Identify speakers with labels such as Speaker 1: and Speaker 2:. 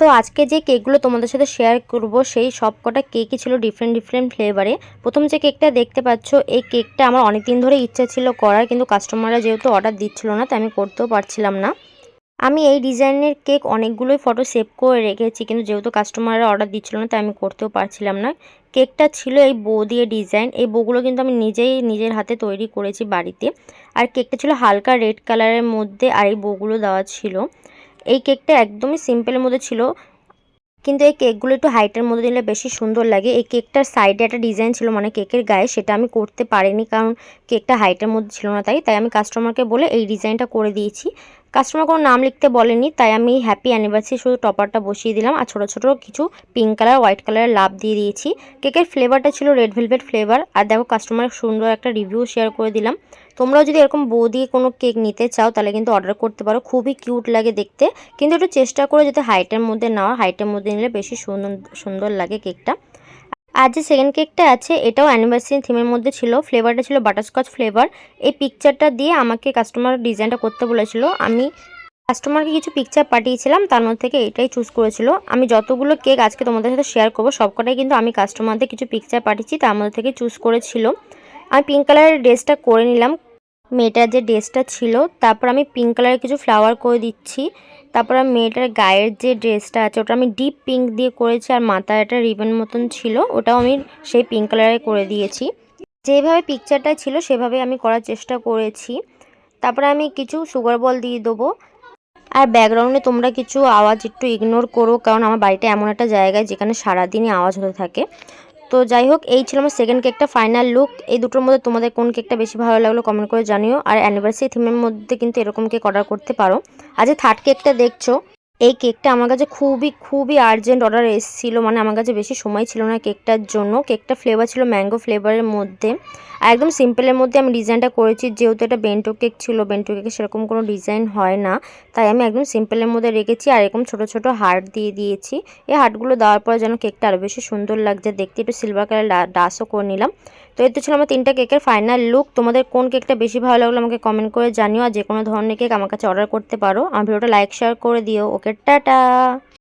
Speaker 1: তো আজকে যে কেকগুলো তোমাদের সাথে শেয়ার করব, সেই সব কটা কেকই ছিল ডিফারেন্ট ডিফারেন্ট ফ্লেভারে প্রথম যে কেকটা দেখতে পাচ্ছ, এই কেকটা আমার অনেক দিন ধরে ইচ্ছা ছিল করার, কিন্তু কাস্টমাররা যেহেতু অর্ডার দিচ্ছিল না, তাই আমি করতেও পারছিলাম না। আমি এই ডিজাইনের কেক অনেকগুলোই ফটো সেভ করে রেখেছি, কিন্তু যেহেতু কাস্টমাররা অর্ডার দিচ্ছিল না, তাই আমি করতেও পারছিলাম না। কেকটা ছিল এই বো দিয়ে ডিজাইন এই বউগুলো কিন্তু আমি নিজেই নিজের হাতে তৈরি করেছি বাড়িতে। আর কেকটা ছিল হালকা রেড কালারের মধ্যে, আর এই বউগুলো দেওয়া ছিল। এই কেকটা একদমই সিম্পলের মধ্যে ছিল। কিন্তু এই কেকগুলো একটু হাইটের মধ্যে দিলে বেশি সুন্দর লাগে। এই কেকটার সাইডে একটা ডিজাইন ছিল মানে কেকের গায়ে, সেটা আমি করতে পারিনি কারণ কেকটা হাইটের মধ্যে ছিল না তাই। তাই আমি কাস্টমারকে বলে এই ডিজাইনটা করে দিয়েছি। কাস্টমার কোনো নাম লিখতে বলেনি, তাই আমি হ্যাপি অ্যানিভার্সারি শুধু টপারটা বসিয়ে দিলাম আর ছোটো ছোটো কিছু পিঙ্ক কালার হোয়াইট কালারের লাভ দিয়ে দিয়েছি। কেকের ফ্লেভারটা ছিল রেড ভেলভেট ফ্লেভার আর দেখো কাস্টমার সুন্দর একটা রিভিউ শেয়ার করে দিলাম। তোমরাও যদি এরকম বউ দিয়ে কোনো কেক নিতে চাও, তাহলে কিন্তু অর্ডার করতে পারো। খুবই কিউট লাগে দেখতে। কিন্তু একটু চেষ্টা করে যাতে হাইটের মধ্যে নেওয়া হাইটের মধ্যে নিলে বেশি সুন্দর সুন্দর লাগে কেকটা। আর যে সেকেন্ড কেকটা আছে, এটাও অ্যানিভার্সারি থিমের মধ্যে ছিল। ফ্লেভারটা ছিল বাটারস্কচ ফ্লেভার এই পিকচারটা দিয়ে আমাকে কাস্টমার ডিজাইনটা করতে বলেছিল। আমি কাস্টমারকে কিছু পিকচার পাঠিয়েছিলাম, তার মধ্যে থেকে এটাই চুজ করেছিল। আমি যতগুলো কেক আজকে তোমাদের সাথে শেয়ার করব, সবকটাই কিন্তু আমি কাস্টমারদের কিছু পিকচার পাঠিয়েছি, তার মধ্যে থেকে চুজ করেছিল। আমি পিঙ্ক কালারের ড্রেসটা করে নিলাম। মেয়েটার যে ড্রেসটা ছিল, তারপর আমি পিঙ্ক কালারের কিছু ফ্লাওয়ার করে দিচ্ছি। তারপর মেয়েটার গায়ের যে ড্রেসটা আছে, ওটা আমি ডিপ পিঙ্ক দিয়ে করেছি আর মাথায় একটা রিবন মতন ছিল, ওটাও আমি সেই পিঙ্ক কালারে করে দিয়েছি। যেভাবে পিকচারটা ছিল, সেভাবে আমি করার চেষ্টা করেছি। তারপরে আমি কিছু সুগার বল দিয়ে দেবো। আর ব্যাকগ্রাউন্ডে তোমরা কিছু আওয়াজ একটু ইগনোর করো, কারণ আমার বাড়িটা এমন একটা জায়গায় যেখানে সারাদিনই আওয়াজ হতে থাকে। তো যাই হোক, এই ছিল আমার সেকেন্ড কেকটা ফাইনাল লুক এই দুটোর মধ্যে তোমাদের কোন কেকটা বেশি ভালো লাগল কমেন্ট করে জানিও। আর অ্যানিভার্সারি থিমের মধ্যে কিন্তু এরকম কেক অর্ডার করতে পারো। আজ থার্ড কেকটা দেখছ এই কেকটা আমার কাছে খুবই খুবই আর্জেন্ট অর্ডার এসেছিল। মানে আমার কাছে বেশি সময় ছিল না কেকটার জন্য। কেকটা ফ্লেভার ছিল ম্যাঙ্গো ফ্লেভারের মধ্যে। আর একদম সিম্পলের মধ্যে আমি ডিজাইনটা করেছি। যেহেতু এটা বেন্টো কেক ছিল বেন্টো কেকে সেরকম কোনো ডিজাইন হয় না। তাই আমি একদম সিম্পলের মধ্যে রেখেছি আর এরকম ছোটো ছোটো হার্ট দিয়ে দিয়েছি। এই হার্টগুলো দেওয়ার পরে যেন কেকটা আরও বেশি সুন্দর লাগছে। দেখতে একটু সিলভার কালার ডাসও করে নিলাম। তো এতে ছিল আমার তিনটা কেকের ফাইনাল লুক তোমাদের কোন কেকটা বেশি ভালো লাগল আমাকে কমেন্ট করে জানিও। আর যে কোনো ধরনের কেক আমার কাছে অর্ডার করতে পারো। আমার ভিডিওটা লাইক শেয়ার করে দিও। Okay, tata!